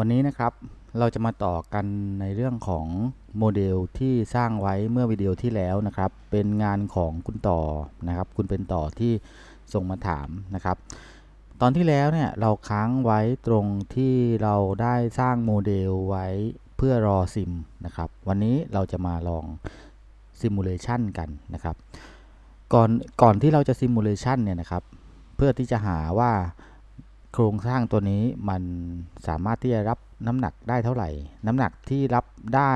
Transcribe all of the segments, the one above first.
วันนี้นะครับเราจะมาต่อกันในเรื่องของโมเดลที่สร้างไว้เมื่อวิดีโอที่แล้วนะครับ เป็นงานของคุณต่อนะครับ คุณเป็นต่อที่ส่งมาถามนะครับ ตอนที่แล้วเนี่ยเราค้างไว้ตรงที่เราได้สร้างโมเดลไว้เพื่อรอซิมนะครับ วันนี้เราจะมาลองซิมูเลชันกันนะครับ ก่อนก่อนที่เราจะซิมูเลชันเนี่ยนะครับ เพื่อที่จะหาว่า โครงสร้างตัวนี้มันสามารถที่จะรับน้ำหนักได้เท่าไหร่ น้ำหนักที่รับได้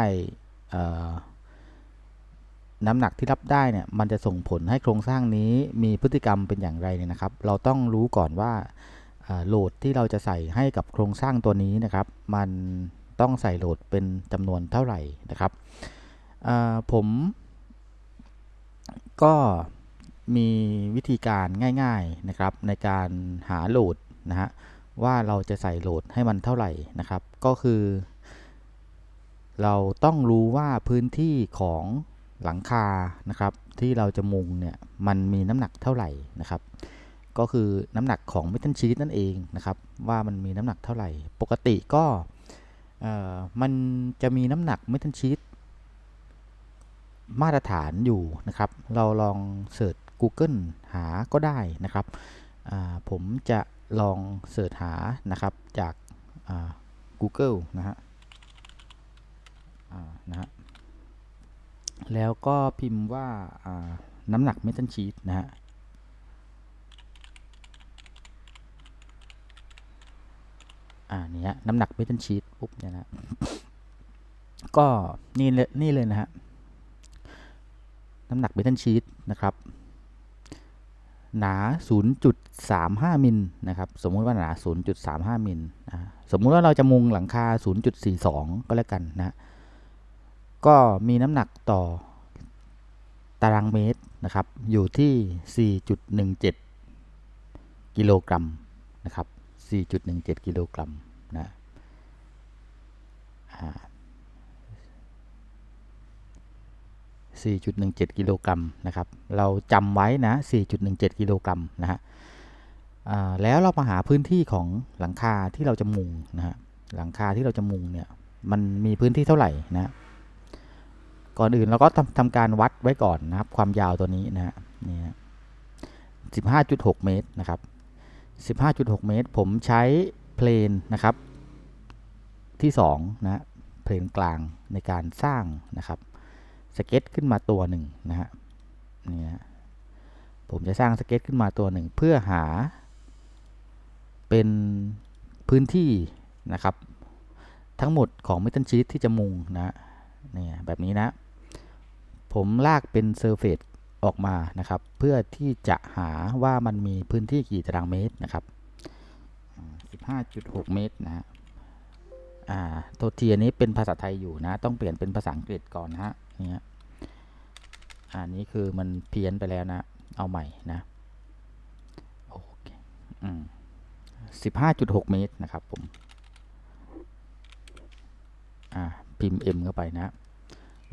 น้ำหนักที่รับได้เนี่ยมันจะส่งผลให้โครงสร้างนี้มีพฤติกรรมเป็นอย่างไรเนี่ยนะครับ เราต้องรู้ก่อนว่าโหลดที่เราจะใส่ให้กับโครงสร้างตัวนี้นะครับ มันต้องใส่โหลดเป็นจำนวนเท่าไหร่นะครับผมก็มีวิธีการง่าย ๆนะครับ ในการหาโหลด นะฮะว่าเราจะใส่โหลดให้มันเท่าไหร่นะครับ ก็คือ เราต้องรู้ว่าพื้นที่ของหลังคานะครับ ที่เราจะมุงเนี่ยมันมีน้ำหนักเท่าไหร่นะครับ ก็คือน้ำหนักของเมทัลชีตนั่นเองนะครับ ว่ามันมีน้ำหนักเท่าไหร่ ปกติก็มันจะมีน้ำหนักเมทัลชีตมาตรฐานอยู่นะครับ เราลองเสิร์ช Google หาก็ได้นะครับ ผมจะ ลองเสิร์ชหานะครับจาก Google นะฮะนะฮะแล้วก็พิมพ์ว่าน้ำหนักเมทัลชีตนะฮะอ่านี่น้ำหนักเมทัลชีตปุ๊บเนี่ยนะก็นี่เลยนี่เลยนะฮะน้ำหนักเมทัลชีตนะครับ หนา 0.35 มิลนะครับ สมมุติว่าหนา 0.35 มิลสมมุติว่าเราจะมุงหลังคา 0.42 ก็แล้วกันนะ ก็มีน้ำหนักต่อตารางเมตรนะครับ อยู่ที่ 4.17 กิโลกรัมนะครับ 4.17 กิโลกรัมนะ 4.17 กิโลกรัมนะครับ เราจำไว้นะ 4.17 กิโลกรัมนะฮะแล้วเรามาหาพื้นที่ของหลังคาที่เราจะมุงนะฮะ หลังคาที่เราจะมุงเนี่ย มันมีพื้นที่เท่าไหร่นะ ก่อนอื่นเราก็ทำทำการวัดไว้ก่อนนะครับ ความยาวตัวนี้นะฮะ นี่15.6 เมตรนะครับ 15.6 เมตร ผมใช้เพลนนะครับที่2นะเพลนกลางในการสร้างนะครับ สเก็ตขึ้นมาตัวหนึ่งนะฮะนี่นะผมจะสร้างสเก็ตขึ้นมาตัวหนึ่งเพื่อหา เป็นพื้นที่นะครับ ทั้งหมดของเมทัลชีตที่จะมุงนะนี่แบบนี้นะ ผมลากเป็นเซอร์เฟสออกมานะครับ เพื่อที่จะหาว่ามันมีพื้นที่กี่ตารางเมตรนะครับ 15.6 เมตรนะฮะอ่าตัวทีอันนี้เป็นภาษาไทยอยู่นะ ต้องเปลี่ยนเป็นภาษาอังกฤษก่อนนะฮะ นี่อันนี้คือมันเพี้ยนไปแล้วนะ เอาใหม่นะโอเคอืมสิบห้าจุดหกเมตรนะครับผม อ่า พิมพ์ M เข้าไปนะ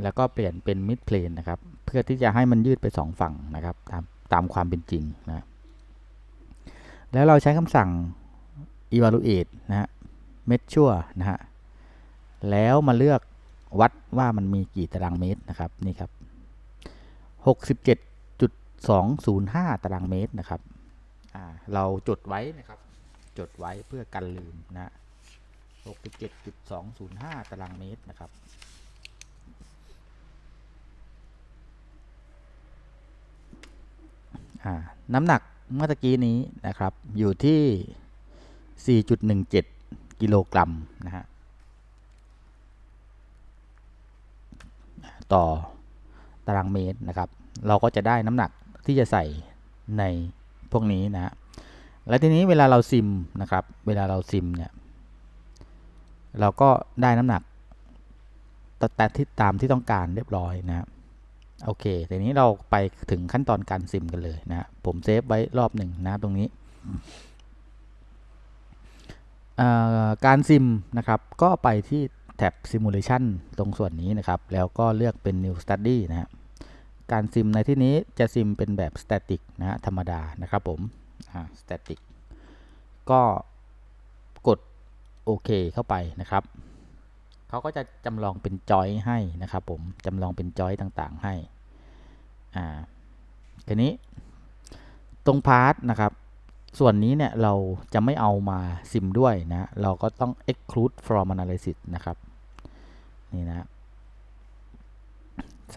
แล้วก็เปลี่ยนเป็นมิดเพลนนะครับ เพื่อที่จะให้มันยืดไปสองฝั่งนะครับ ตามตามความเป็นจริงนะ แล้วเราใช้คำสั่ง evaluate นะฮะ measure นะฮะ แล้วมาเลือก วัดว่ามันมีกี่ตารางเมตรนะครับนี่ครับ67.205 ตารางเมตรนะครับเราจดไว้นะครับ จดไว้เพื่อกันลืมนะ67.205 ตารางเมตรนะครับ น้ำหนักเมื่อกี้นี้นะครับ อยู่ที่ 4.17 กิโลกรัมนะฮะ ต่อตารางเมตรนะครับ เราก็จะได้น้ำหนักที่จะใส่ในพวกนี้นะและทีนี้เวลาเราซิมนะครับ เวลาเราซิมเนี่ย เราก็ได้น้ำหนักแต่ที่ตามที่ต้องการเรียบร้อยนะครับโอเคทีนี้เราไปถึงขั้นตอนการซิมกันเลยนะผมเซฟไว้รอบหนึ่งนะตรงนี้การซิมนะครับ ก็ไปที่ แท็บ Simulation ตรงส่วนนี้นะครับ แล้วก็เลือกเป็น New Study นะฮะการซิมในที่นี้จะซิมเป็นแบบ Static นะฮะธรรมดานะครับผม Static ก็กดโอเคเข้าไปนะครับ เขาก็จะจำลองเป็นจอยให้นะครับผมจำลองเป็นจอยต่างๆให้ อ่าทีนี้ตรงพาร์ทนะครับ ส่วนนี้เนี่ยเราจะไม่เอามาซิมด้วยนะ เราก็ต้อง exclude from analysis นะครับ นี่นะ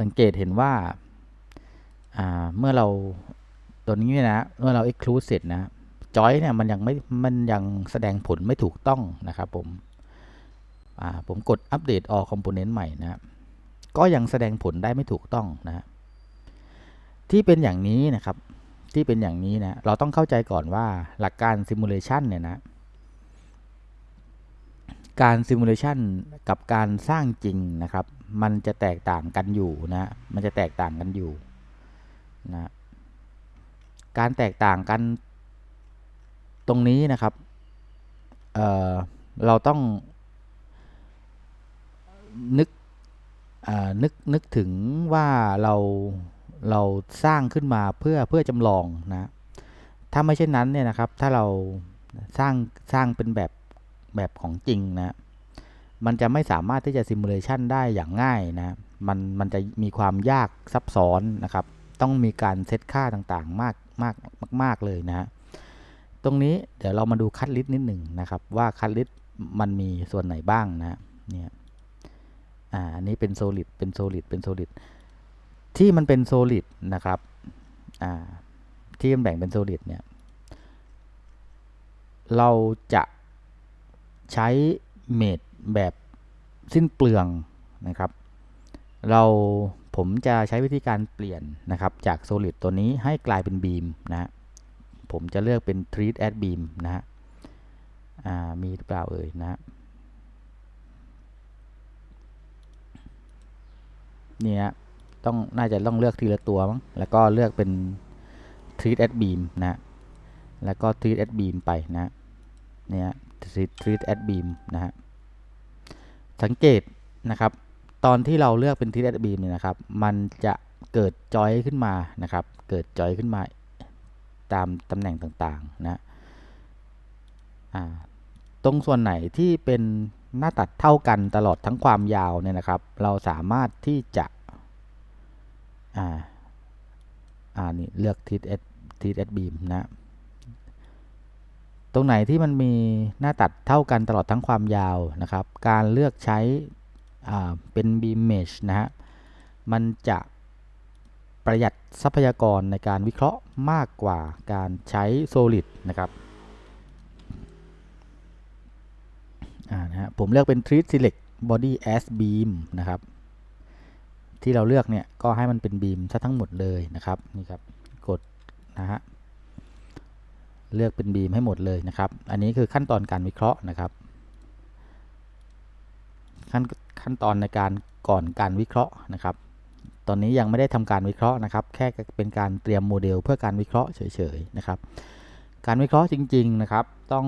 สังเกตเห็นว่าเมื่อเราตัวนี้นะ เมื่อเรา exclude เสร็จนะจอยเนี่ยมันยังไม่มันยังแสดงผลไม่ถูกต้องนะครับผมผมกดอัปเดต all component ใหม่นะก็ยังแสดงผลได้ไม่ถูกต้องนะที่เป็นอย่างนี้นะครับที่เป็นอย่างนี้นะเราต้องเข้าใจก่อนว่าหลักการ simulation เนี่ยนะ การ simulation กับการสร้างจริงนะครับ มันจะแตกต่างกันอยู่นะ มันจะแตกต่างกันอยู่นะการแตกต่างกันตรงนี้นะครับเเราต้องนึกนึกนึกถึงว่าเราเราสร้างขึ้นมาเพื่อเพื่อจำลองนะ ถ้าไม่เช่นนั้นเนี่ยนะครับ ถ้าเราสร้างสร้างเป็นแบบ แบบของจริงนะ มันจะไม่สามารถที่จะซิมูเลชันได้อย่างง่ายนะ มันมันจะมีความยากซับซ้อนนะครับ ต้องมีการเซตค่าต่างๆ มากมากมาก ๆ เลยนะ ตรงนี้เดี๋ยวเรามาดูคัดลิสต์นิดหนึ่งนะครับ ว่าคัดลิสต์มันมีส่วนไหนบ้างนะ เนี่ย อ่า อันนี้เป็นโซลิด เป็นโซลิด เป็นโซลิด ที่มันเป็นโซลิดนะครับ อ่า ที่มันแบ่งเป็นโซลิดเนี่ย เราจะ ใช้เมดแบบสิ้นเปลืองนะครับ เราผมจะใช้วิธีการเปลี่ยนนะครับ จากโซลิดตัวนี้ให้กลายเป็นบีมนะผมจะเลือกเป็น treat as beam นะฮะมีหรือเปล่าเอ่ยนะเนี่ยต้องน่าจะต้องเลือกทีละตัวมั้งแล้วก็เลือกเป็น treat as beam นะแล้วก็ treat as beam ไปนะเนี่ย treat as beam นะฮะสังเกตนะครับตอนที่เราเลือกเป็น treat as beam เนี่ยนะครับ มันจะเกิดจอยขึ้นมานะครับ เกิดจอยขึ้นมาตามตำแหน่งต่างๆนะตรงส่วนไหนที่เป็นหน้าตัดเท่ากันตลอดทั้งความยาวเนี่ยนะครับ เราสามารถที่จะอ่าอ่านี่เลือกทิศเอสทิศเอสบีมนะ ตรงไหนที่มันมีหน้าตัดเท่ากันตลอดทั้งความยาวนะครับ การเลือกใช้เป็นบีมเมชนะฮะ มันจะประหยัดทรัพยากรในการวิเคราะห์มากกว่าการใช้ Solid นะครับนะฮะผมเลือกเป็น Treat Select Body as Beam นะครับ ที่เราเลือกเนี่ยก็ให้มันเป็นบีมซะทั้งหมดเลยนะครับ นี่ครับ กดนะฮะ เลือกเป็นบีมให้หมดเลยนะครับ อันนี้คือขั้นตอนการวิเคราะห์นะครับ ขั้นขั้นตอนในการก่อนการวิเคราะห์นะครับ ตอนนี้ยังไม่ได้ทำการวิเคราะห์นะครับ แค่เป็นการเตรียมโมเดลเพื่อการวิเคราะห์เฉยๆนะครับ การวิเคราะห์จริง ๆนะครับ ต้อง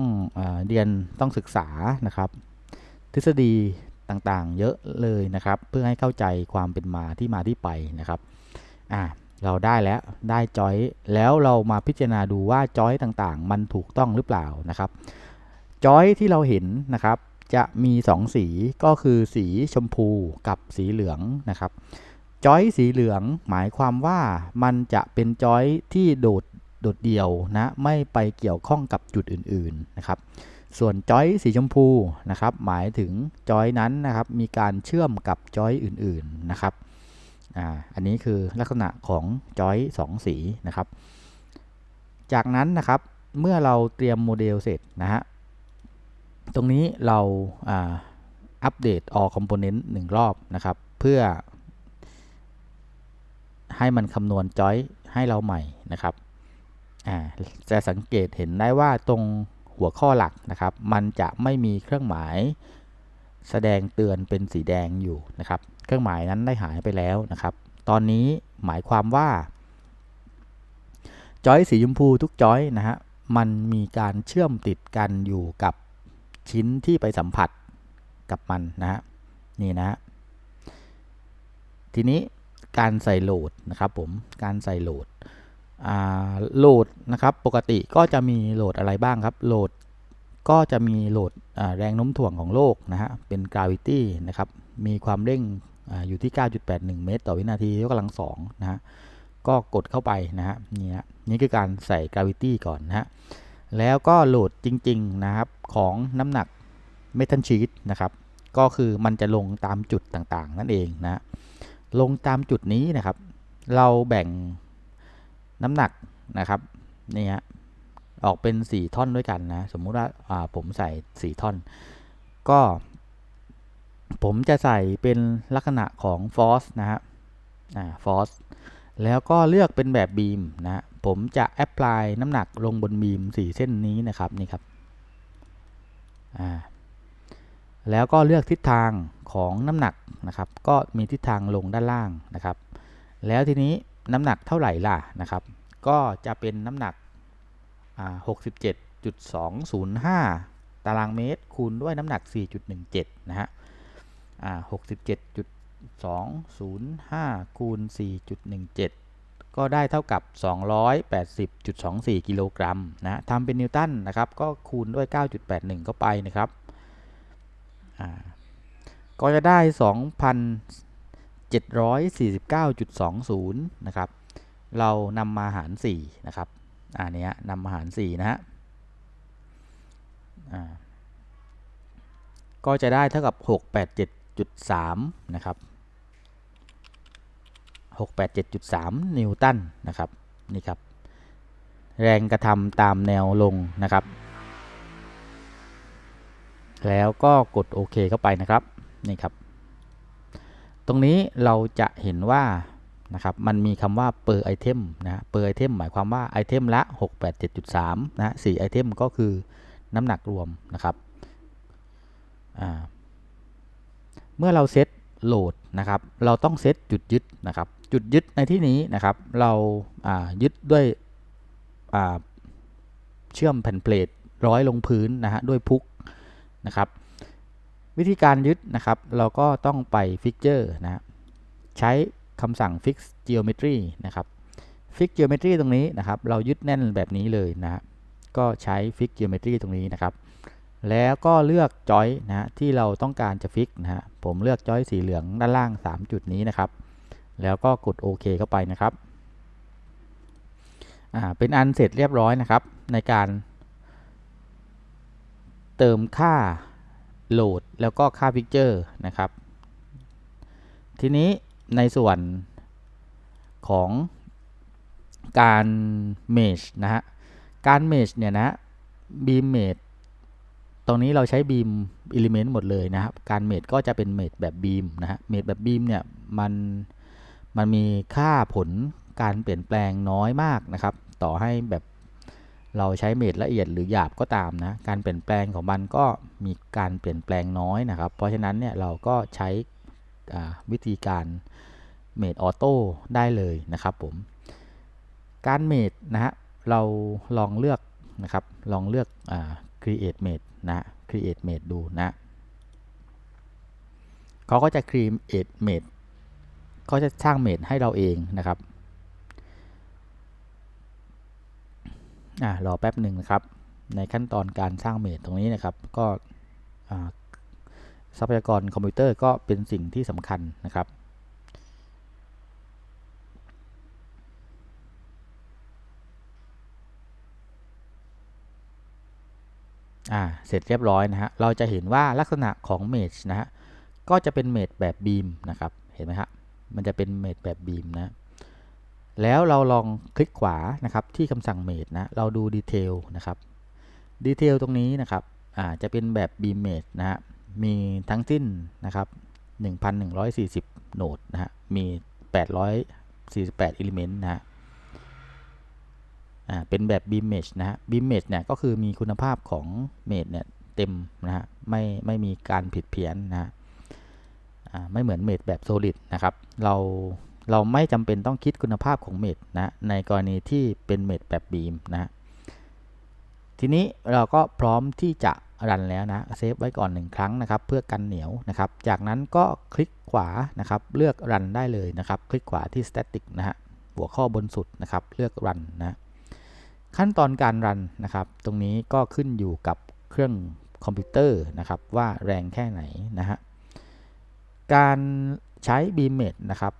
เรียนต้องศึกษานะครับ ทฤษฎีต่างๆ เยอะเลยนะครับ เพื่อให้เข้าใจความเป็นมาที่มาที่ไปนะครับ อ่า เราได้แล้วได้จอยแล้วเรามาพิจารณาดูว่าจอยต่างๆ มันถูกต้องหรือเปล่านะครับจอยที่เราเห็นนะครับ จะมี2สีก็คือสีชมพูกับสีเหลืองนะครับจอยสีเหลืองหมายความว่ามันจะเป็นจอยที่โดดโดดเดี่ยวนะไม่ไปเกี่ยวข้องกับจุดอื่นๆนะครับ ส่วนจอยสีชมพูนะครับ หมายถึงจอยนั้นนะครับ มีการเชื่อมกับจอยอื่นๆนะครับ อ่าอันนี้คือลักษณะของจอย2สีนะครับ จากนั้นนะครับเมื่อเราเตรียมโมเดลเสร็จนะฮะตรงนี้เราอัปเดต all component 1รอบนะครับ เพื่อ ให้มันคำนวณจอยให้เราใหม่นะครับจะสังเกตเห็นได้ว่าตรงหัวข้อหลักนะครับ มันจะไม่มีเครื่องหมายแสดงเตือนเป็นสีแดงอยู่นะครับ เครื่องหมายนั้นได้หายไปแล้วนะครับ ตอนนี้หมายความว่า จอยสีชมพูทุกจอยนะฮะ มันมีการเชื่อมติดกันอยู่กับชิ้นที่ไปสัมผัสกับมันนะฮะ นี่นะฮะ ทีนี้การใส่โหลดนะครับผม การใส่โหลดโหลดนะครับปกติก็จะมีโหลดอะไรบ้างครับโหลดก็จะมีโหลดแรงโน้มถ่วงของโลกนะฮะเป็น gravity นะครับมีความเร่ง อยู่ที่ 9.81 เมตร ต่อวินาทียกกำลังสองนะฮะก็กดเข้าไปนะฮะนี่ฮะนี่คือการใส่ gravity ก่อนนะฮะแล้วก็โหลดจริง ๆ นะครับ ของน้ำหนัก metal sheet นะครับ ก็คือมันจะลงตามจุดต่างๆ นั่นเองนะลงตามจุดนี้นะครับ เราแบ่งน้ำหนักนะครับนี่ฮะออกเป็น 4 ท่อนด้วยกันนะ สมมุติว่าผมใส่ 4 ท่อน ก็ ผมจะใส่เป็นลักษณะของ force นะฮะอ่า force แล้วก็เลือกเป็นแบบบีมนะผมจะ apply น้ำหนักลงบนบีม4เส้นนี้นะครับนี่ครับอ่าแล้วก็เลือกทิศทางของน้ำหนักนะครับ ก็มีทิศทางลงด้านล่างนะครับ แล้วทีนี้น้ำหนักเท่าไหร่ล่ะนะครับ ก็จะเป็นน้ำหนัก67.205ตารางเมตรคูณด้วยน้ำหนัก 4.17 นะฮะ 67.205คูณ4.17 ก็ได้เท่ากับ 280.24 กิโลกรัมนะทำเป็นนิวตันนะครับ ก็คูณด้วย 9.81 เข้าไปนะครับก็จะได้ 2,749.20 นะครับ เรานำมาหาร 4 นะครับ อันนี้นำมาหาร 4 นะฮะก็จะได้เท่ากับ 687.3 นะครับ 687.3 นิวตันนะครับนี่ครับ แรงกระทำตามแนวลงนะครับ แล้วก็กดโอเคเข้าไปนะครับนี่ครับ ตรงนี้เราจะเห็นว่านะครับมันมีคำว่า per item นะ per item หมายความว่าไอเทมละ 687.3 นะ4ไอเทมก็คือน้ำหนักรวมนะครับ เมื่อเราเซตโหลดนะครับ เราต้องเซตจุดยึดนะครับ จุดยึดในที่นี้นะครับ เรายึดด้วยเชื่อมแผ่นเพลทร้อยลงพื้นนะฮะด้วยพุกนะครับ วิธีการยึดนะครับ เราก็ต้องไปฟิกเจอร์นะใช้คำสั่ง fix geometry นะครับ fix geometry ตรงนี้นะครับ เรายึดแน่นแบบนี้เลยนะก็ใช้ fix geometry ตรงนี้นะครับ แล้วก็เลือกจอยนะที่เราต้องการจะฟิกนะฮะผมเลือกจอยสีเหลืองด้านล่าง 3 จุดนี้นะครับ แล้วก็กดโอเคเข้าไปนะครับอ่าเป็นอันเสร็จเรียบร้อยนะครับ ในการเติมค่าโหลดแล้วก็ค่าพิกเจอร์นะครับ ทีนี้ในส่วนของการเมชนะฮะ การเมชเนี่ยนะบีมเมด ตรงนี้เราใช้บีมอิเลเมนต์หมดเลยนะครับ การเมดก็จะเป็นเมดแบบบีมนะฮะ เมดแบบบีมเนี่ยมันมันมีค่าผลการเปลี่ยนแปลงน้อยมากนะครับ ต่อให้แบบเราใช้เมดละเอียดหรือหยาบก็ตามนะ การเปลี่ยนแปลงของมันก็มีการเปลี่ยนแปลงน้อยนะครับ เพราะฉะนั้นเนี่ยเราก็ใช้วิธีการเมดออโต้ได้เลยนะครับผม การเมดนะฮะเราลองเลือกนะครับ ลองเลือกอ่า create made นะ create made ดูนะเขาก็จะ create made ก็จะสร้างเมดให้เราเองนะครับอ่ารอแป๊บหนึ่งนะครับ ในขั้นตอนการสร้างเมดตรงนี้นะครับ ก็ทรัพยากรคอมพิวเตอร์ก็เป็นสิ่งที่สำคัญนะครับ อ่าเสร็จเรียบร้อยนะฮะเราจะเห็นว่าลักษณะของเมจนะฮะก็จะเป็นเมจแบบบีมนะครับเห็นไหมฮะมันจะเป็นเมจแบบบีมนะแล้วเราลองคลิกขวานะครับที่คำสั่งเมจนะเราดูดีเทลนะครับดีเทลตรงนี้นะครับอ่าจะเป็นแบบบีมเมจนะฮะมีทั้งสิ้นนะครับ1,140 โนดนะฮะมี 848 อิเลเมนต์นะฮะ อ่าเป็นแบบ beam mesh นะฮะ beam mesh เนี่ยก็คือมีคุณภาพของเมดเนี่ยเต็มนะฮะไม่ไม่มีการผิดเพี้ยนนะฮะไม่เหมือนเมดแบบ solid นะครับเราเราไม่จำเป็นต้องคิดคุณภาพของเมดนะในกรณีที่เป็นเมดแบบบีมนะทีนี้เราก็พร้อมที่จะรันแล้วนะเซฟไว้ก่อนหนึ่งครั้งนะครับ เพื่อกันเหนียวนะครับ จากนั้นก็คลิกขวานะครับ เลือกรันได้เลยนะครับ คลิกขวาที่ static นะฮะหัวข้อบนสุดนะครับ เลือกรันนะ ขั้นตอนการรันนะครับ ตรงนี้ก็ขึ้นอยู่กับเครื่องคอมพิวเตอร์นะครับว่าแรงแค่ไหนนะฮะ การใช้ b m e t นะครับ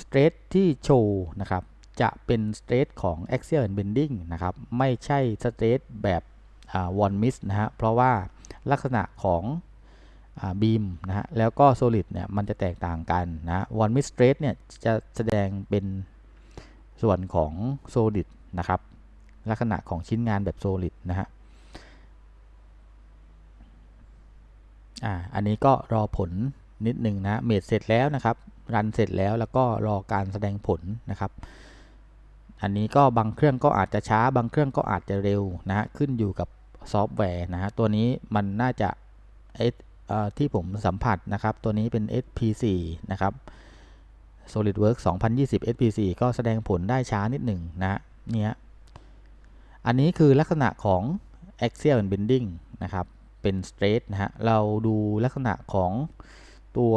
สเตรทที่โชว์นะครับจะเป็นสเตรทของ axial bending นะครับไม่ใช่สเตรทแบบวอนมิสนะฮะเพราะว่าลักษณะของบีมนะฮะแล้วก็ solid เนี่ยมันจะแตกต่างกันนะวอนมิสสเตรทเนี่ยจะแสดงเป็นส่วนของ solid นะครับ ลักษณะของชิ้นงานแบบ solid นะฮะอ่าอันนี้ก็รอผลนิดหนึ่งนะเมดเสร็จแล้วนะครับรันเสร็จแล้วแล้วก็รอการแสดงผลนะครับ อันนี้ก็บางเครื่องก็อาจจะช้าบางเครื่องก็อาจจะเร็วนะฮะขึ้นอยู่กับซอฟต์แวร์นะฮะตัวนี้มันน่าจะเอที่ผมสัมผัสนะครับ ตัวนี้เป็น SP4 นะครับ SolidWorks 2020 SP4 ก็แสดงผลได้ช้านิดหนึ่งนะเนี่ย อันนี้คือลักษณะของ axial bending นะครับ เป็น straight นะฮะ เราดูลักษณะของตัว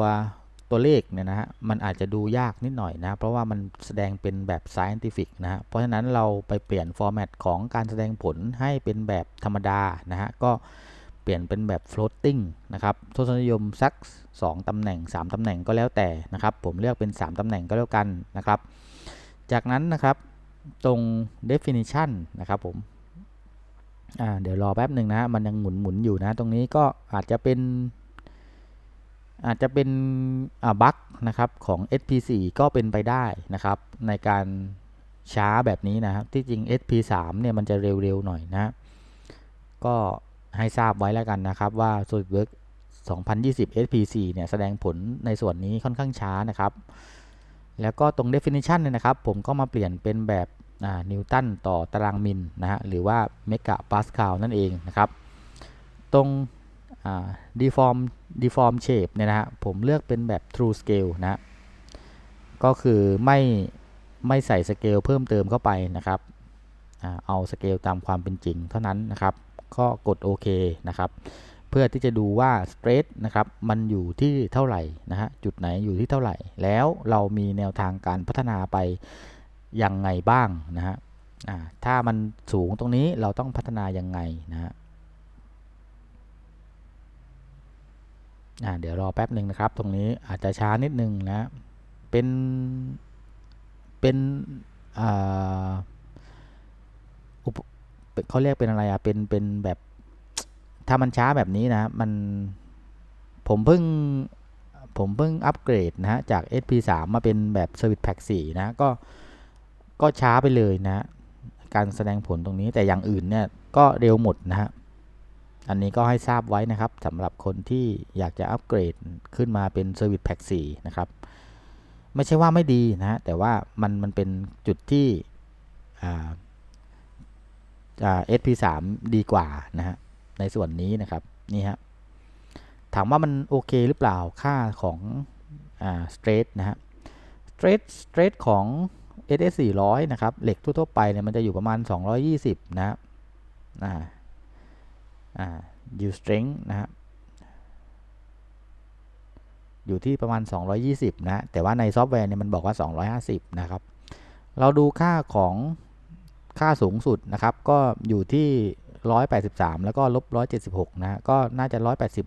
ตัวเลขเนี่ยนะฮะ มันอาจจะดูยากนิดหน่อยนะ เพราะว่ามันแสดงเป็นแบบ scientific นะฮะ เพราะฉะนั้นเราไปเปลี่ยน format ของการแสดงผลให้เป็นแบบธรรมดานะฮะ ก็เปลี่ยนเป็นแบบ floating นะครับ ทศนิยมสัก 2ตำแหน่ง 3ตำแหน่งก็แล้วแต่นะครับ ผมเลือกเป็น 3ตำแหน่งก็แล้วกันนะครับ จากนั้นนะครับ ตรง definition นะครับผมเดี๋ยวรอแป๊บหนึ่งนะ มันยังหมุนหมุนอยู่นะ ตรงนี้ก็อาจจะเป็น อาจจะเป็นบั๊กนะครับของ SP4 ก็เป็นไปได้นะครับ ในการช้าแบบนี้นะครับ ที่จริง SP3 เนี่ยมันจะเร็วๆหน่อยนะ ก็ให้ทราบไว้แล้วกันนะครับว่า SolidWorks 2020 SP4 เนี่ยแสดงผลในส่วนนี้ค่อนข้างช้านะครับ แล้วก็ตรง definition เนี่ยนะครับ ผมก็มาเปลี่ยนเป็นแบบ นิวตันต่อตารางมิลนะฮะหรือว่าเมกะปาสคาลนั่นเองนะครับ ตรง deform deform shape เนี่ยนะฮะผมเลือกเป็นแบบ true scale นะก็คือไม่ไม่ใส่สเกลเพิ่มเติมเข้าไปนะครับเอาสเกลตามความเป็นจริงเท่านั้นนะครับ ก็กดโอเคนะครับ เพื่อที่จะดูว่า straight นะครับ มันอยู่ที่เท่าไหร่นะฮะ จุดไหนอยู่ที่เท่าไหร่ แล้วเรามีแนวทางการพัฒนาไป ยังไงบ้างนะฮะถ้ามันสูงตรงนี้เราต้องพัฒนายังไงนะฮะเดี๋ยวรอแป๊บหนึ่งนะครับ ตรงนี้อาจจะช้านิดนึงนะ เป็น เป็นเขาเรียกเป็นอะไรอะเป็น เป็นแบบ ถ้ามันช้าแบบนี้นะ มัน ผมเพิ่ง ผมเพิ่งอัปเกรดนะฮะ จาก SP3 มาเป็นแบบ Service Pack 4 นะ ก็ ก็ช้าไปเลยนะ การแสดงผลตรงนี้แต่อย่างอื่นเนี่ยก็เร็วหมดนะฮะอันนี้ก็ให้ทราบไว้นะครับสำหรับคนที่อยากจะอัปเกรดขึ้นมาเป็น Service Pack 4 นะครับ ไม่ใช่ว่าไม่ดีนะแต่ว่ามันมันเป็นจุดที่อ่า SP3 ดีกว่านะฮะในส่วนนี้นะครับนี่ฮะถามว่ามันโอเคหรือเปล่าค่าของอ่า straight นะฮะ straight straight ของ SS 400นะครับ เหล็กทั่วๆไปเนี่ยมันจะอยู่ประมาณ 220 นะอ่าอ่า yield strength นะฮะอยู่ที่ประมาณ 220 นะ แต่ว่าในซอฟต์แวร์เนี่ยมันบอกว่า 250 นะครับ เราดูค่าของค่าสูงสุดนะครับ ก็อยู่ที่ 183 แล้วก็ลบ 176 นะก็น่าจะ 180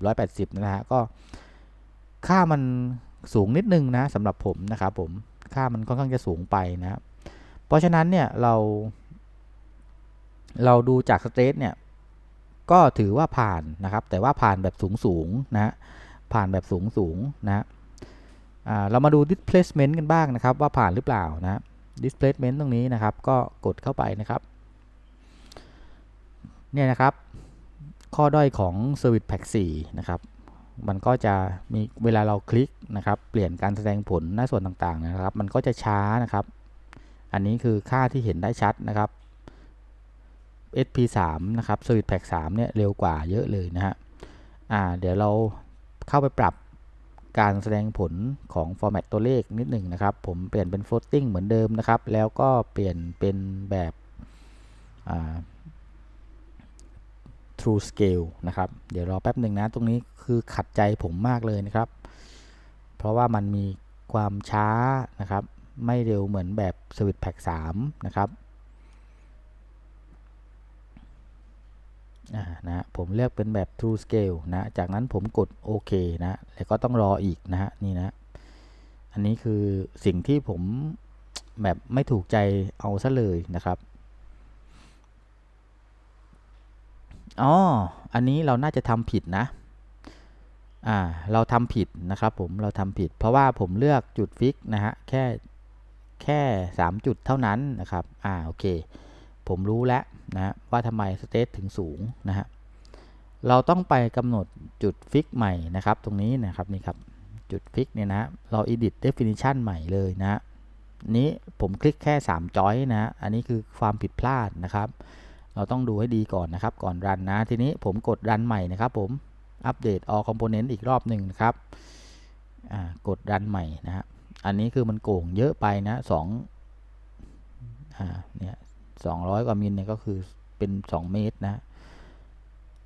180 นะฮะ ก็ค่ามันสูงนิดนึงนะสำหรับผมนะครับผม ค่ามันค่อนข้างจะสูงไปนะเพราะฉะนั้นเนี่ยเรา เราดูจากสเตทเนี่ยก็ถือว่าผ่านนะครับ แต่ว่าผ่านแบบสูงสูงนะผ่านแบบสูงสูงนะเรามาดู displacement กันบ้างนะครับ ว่าผ่านหรือเปล่านะ displacement ตรงนี้นะครับ ก็กดเข้าไปนะครับเนี่ยนะครับ ข้อด้อยของ Service Pack 4นะครับ มันก็จะมีเวลาเราคลิกนะครับ เปลี่ยนการแสดงผลหน้าส่วนต่างๆนะครับ มันก็จะช้านะครับ อันนี้คือค่าที่เห็นได้ชัดนะครับ SP3 นะครับ Service Pack 3เนี่ยเร็วกว่าเยอะเลยนะฮะอ่าเดี๋ยวเราเข้าไปปรับการแสดงผลของ format ตัวเลขนิดหนึ่งนะครับ ผมเปลี่ยนเป็น floating เหมือนเดิมนะครับ แล้วก็เปลี่ยนเป็นแบบ true scale นะครับ เดี๋ยวรอแป๊บหนึ่งนะ ตรงนี้คือขัดใจผมมากเลยนะครับ เพราะว่ามันมีความช้านะครับ ไม่เร็วเหมือนแบบ Switch Pack 3 นะครับนะฮะผมเลือกเป็นแบบ True Scale นะ จากนั้นผมกดโอเคนะ แล้วก็ต้องรออีกนะฮะ นี่นะ อันนี้คือสิ่งที่ผมแบบไม่ถูกใจเอาซะเลยนะครับ อ๋อ อันนี้เราน่าจะทำผิดนะ อ่า เราทำผิดนะครับผม เราทำผิด เพราะว่าผมเลือกจุดฟิกนะฮะ แค่ แค่ 3 จุดเท่านั้นนะครับ อ่า โอเค ผมรู้แล้วนะว่าทำไมสเตทถึงสูงนะฮะ เราต้องไปกำหนดจุดฟิกใหม่นะครับ ตรงนี้นะครับนี่ครับ จุดฟิกเนี่ยนะเรา edit definition ใหม่เลยนะนี้ผมคลิกแค่3จอยนะ อันนี้คือความผิดพลาดนะครับ เราต้องดูให้ดีก่อนนะครับ ก่อนรันนะ ทีนี้ผมกดรันใหม่นะครับ ผม อัปเดต all component อีกรอบหนึ่งนะครับ กดรันใหม่นะฮะ อันนี้คือมันโก่งเยอะไปนะสองเนี่ยสองร้อยกว่ามิลเนี่ยก็คือเป็น 2 เมตรนะ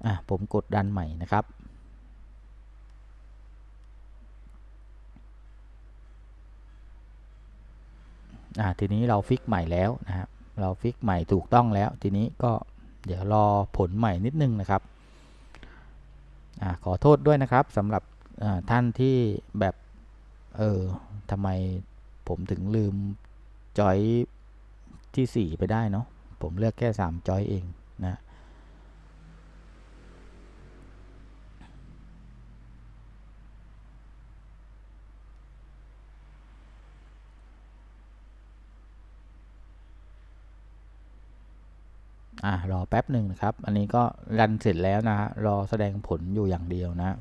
อะ ผมกดดันใหม่นะครับ อ่าทีนี้เราฟิกใหม่แล้วนะครับ เราฟิกใหม่ถูกต้องแล้ว ทีนี้ก็เดี๋ยวรอผลใหม่นิดนึงนะครับอขอโทษด้วยนะครับสำหรับท่านที่แบบเออทำไมผมถึงลืมจอยที่ 4 ไปได้เนาะผมเลือกแค่ 3 จอยเองนะ อะรอแป๊บหนึ่งนะครับ อันนี้ก็รันเสร็จแล้วนะฮะรอแสดงผลอยู่อย่างเดียวนะ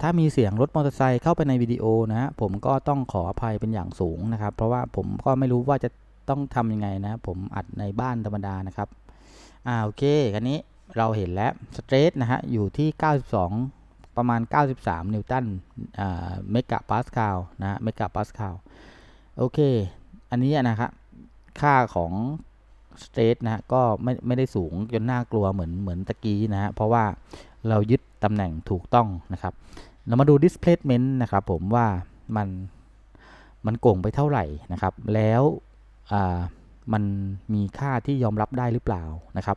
ถ้ามีเสียงรถมอเตอร์ไซค์เข้าไปในวิดีโอนะฮะผมก็ต้องขออภัยเป็นอย่างสูงนะครับ เพราะว่าผมก็ไม่รู้ว่าจะต้องทำยังไงนะ ผมอัดในบ้านธรรมดานะครับอ่าโอเคคันนี้เราเห็นแล้วสเตรทนะฮะอยู่ที่ 92 ประมาณ 93 นิวตันเมกะปาสคาลนะเมกะปาสคาลโอเค อันนี้นะครับค่าของสเตทนะฮะก็ไม่ไม่ได้สูงจนน่ากลัวเหมือนเหมือนตะกี้นะฮะเพราะว่าเรายึดตำแหน่งถูกต้องนะครับ เรามาดู displacement นะครับผมว่ามันมันโก่งไปเท่าไหร่นะครับ แล้วมันมีค่าที่ยอมรับได้หรือเปล่านะครับ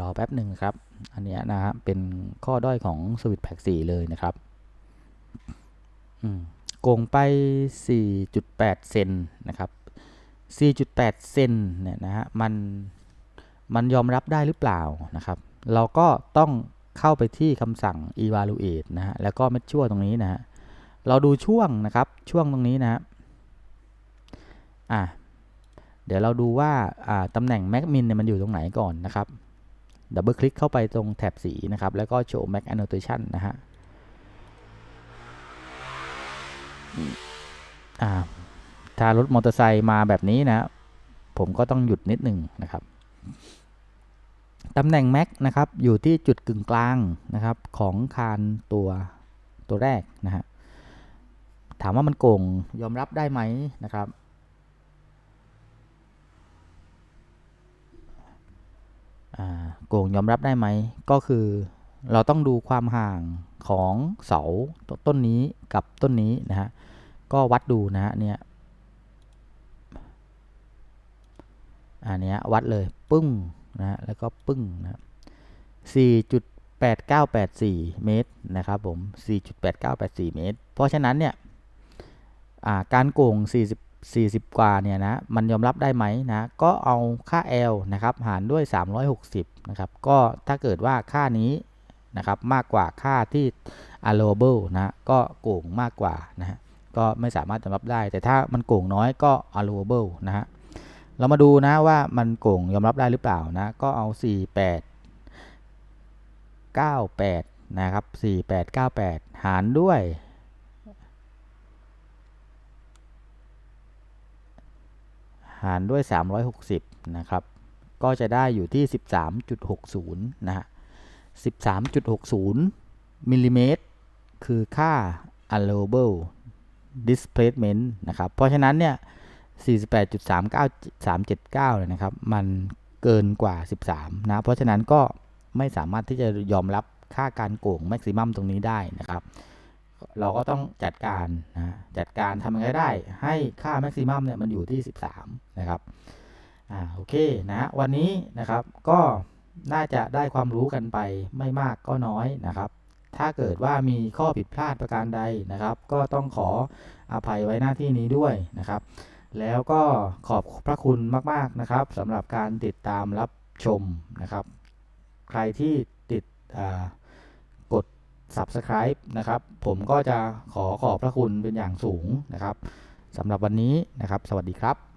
รอแป๊บหนึ่งครับ อันนี้นะฮะเป็นข้อด้อยของ Switch Pack 4เลยนะครับโกงไป 4.8 เซนนะครับ 4.8 เซนเนี่ยนะฮะมันมันยอมรับได้หรือเปล่านะครับ เราก็ต้องเข้าไปที่คำสั่ง evaluate นะฮะ แล้วก็เม็ดชั่วตรงนี้นะฮะ เราดูช่วงนะครับ ช่วงตรงนี้นะฮะ อะ เดี๋ยวเราดูว่าตำแหน่ง max min เนี่ยมันอยู่ตรงไหนก่อนนะครับ ดับเบิลคลิกเข้าไปตรงแถบสีนะครับ แล้วก็โชว์ max annotation นะฮะอาถ้ารถมอเตอร์ไซค์มาแบบนี้นะ ผมก็ต้องหยุดนิดหนึ่งนะครับตำแหน่งแม็กนะครับ อยู่ที่จุดกึ่งกลางนะครับ ของคานตัวตัวแรกนะฮะถามว่ามันโกงยอมรับได้ไหมนะครับ โกงยอมรับได้ไหม ก็คือเราต้องดูความห่างของเสาต้นนี้กับต้นนี้นะฮะ ก็วัดดูนะฮะเนี่ยอันนี้วัดเลยปึ้งนะแล้วก็ปึ้งนะ4.8984 เมตรนะครับผม 4.8984 เมตร เพราะฉะนั้นเนี่ยการโกง 40 กว่าเนี่ยนะมันยอมรับได้ไหมนะก็เอาค่า L นะครับหารด้วย 360นะครับก็ถ้าเกิดว่าค่านี้นะครับมากกว่าค่าที่ allowable นะก็โก่งมากกว่านะฮะก็ไม่สามารถยอมรับได้ แต่ถ้ามันโก่งน้อยก็ allowable นะฮะเรามาดูนะว่ามันโก่งยอมรับได้หรือเปล่านะก็เอา 48 98นะครับ4898 หารด้วย หารด้วย 360 นะครับ ก็จะได้อยู่ที่ 13.60 นะฮะ 13.60มิลลิเมตรคือค่า allowable displacement นะครับ เพราะฉะนั้นเนี่ย 48.39379 เลยนะครับ มันเกินกว่า 13 นะ เพราะฉะนั้นก็ไม่สามารถที่จะยอมรับค่าการโก่งแม็กซิมัมตรงนี้ได้นะครับ เราก็ต้องจัดการนะจัดการทำยังไงได้ให้ค่าแม็กซิมัมเนี่ยมันอยู่ที่ 13 นะครับอ่าโอเคนะวันนี้นะครับก็น่าจะได้ความรู้กันไปไม่มากก็น้อยนะครับ ถ้าเกิดว่ามีข้อผิดพลาดประการใดนะครับ ก็ต้องขออภัยไว้หน้าที่นี้ด้วยนะครับ แล้วก็ขอบพระคุณมากๆนะครับสำหรับการติดตามรับชมนะครับ ใครที่ติดอ่า subscribe นะครับ ผมก็จะขอขอบพระคุณเป็นอย่างสูงนะครับสำหรับวันนี้นะครับ สวัสดีครับ